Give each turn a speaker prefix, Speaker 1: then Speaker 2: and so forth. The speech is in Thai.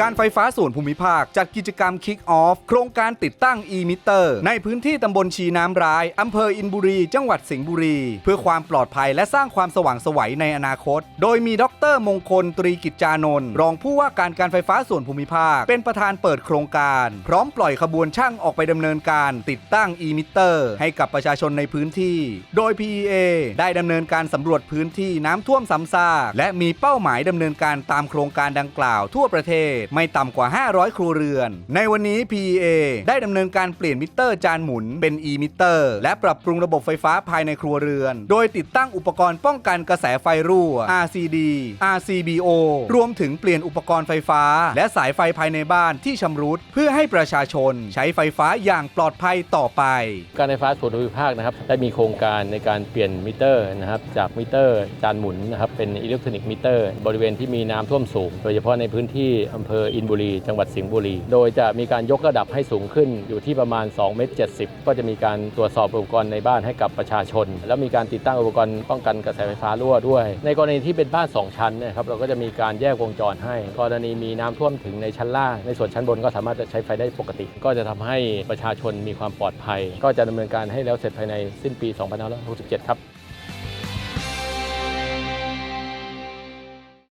Speaker 1: การไฟฟ้าส่วนภูมิภาค จัดกิจกรรม Kick Off โครงการติดตั้ง e-meter ในพื้นที่ตำบลชีน้ำร้ายอำเภออินบุรี จังหวัดสิงห์บุรี เพื่อความปลอดภัยและสร้างความสว่างไสวัยในอนาคต โดยมีดรมงคลตรีกิจจานนท์รองผู้ว่าการการไฟฟ้าส่วนภูมิภาค เป็นประธานเปิดโครงการ พร้อมปล่อยขบวนช่างออกไปดำเนินการติดตั้ง e-meter ให้กับประชาชนในพื้นที่ โดย PEA ได้ดำเนินการสำรวจพื้นที่น้ำท่วมซ้ำซากและมีเป้าหมายดำเนินการตามโครงการดังกล่าวทั่วประเทศไม่ต่ำกว่า 500 ครัวเรือน ในวันนี้ PEA ได้ดำเนินการเปลี่ยนมิเตอร์จานหมุนเป็น e-meter และปรับปรุงระบบไฟฟ้าภายในครัวเรือน โดยติดตั้งอุปกรณ์ป้องกันกระแสไฟรั่ว RCD RCBO รวมถึงเปลี่ยนอุปกรณ์ไฟฟ้า และสายไฟภายในบ้านที่ชำรุด เพื่อให้ประชาชนใช้ไฟฟ้าอย่างปลอดภัยต่อไป
Speaker 2: การไฟฟ้าส่วนภูมิภาคนะครับได้มีโครงการในการเปลี่ยนมิเตอร์นะครับจากมิเตอร์จานหมุนนะครับเป็นอิเล็กทรอนิกส์มิเตอร์บริเวณที่มีน้ำท่วมสูง โดยเฉพาะในพื้นที่อำเภออินบุรี จังหวัดสิงห์บุรี โดยจะมีการยกระดับให้สูงขึ้นอยู่ที่ประมาณ2เมตร70 ก็จะมีการตรวจสอบอุปกรณ์ในบ้านให้กับประชาชน แล้วมีการติดตั้งอุปกรณ์ป้องกันกระแสไฟฟ้ารั่วด้วย ในกรณีที่เป็นบ้าน 2 ชั้นเนยครับเราก็จะมีการแยกวงจรให้ กรณีมีน้ำท่วมถึงในชั้นล่างในส่วนชั้นบนก็สามารถจะใช้ไฟได้ปกติ ก็จะทำให้ประชาชนมีความปลอดภัย ก็จะดำเนินการให้แล้วเสร็จภายในสิ้นปี 2567 ครับ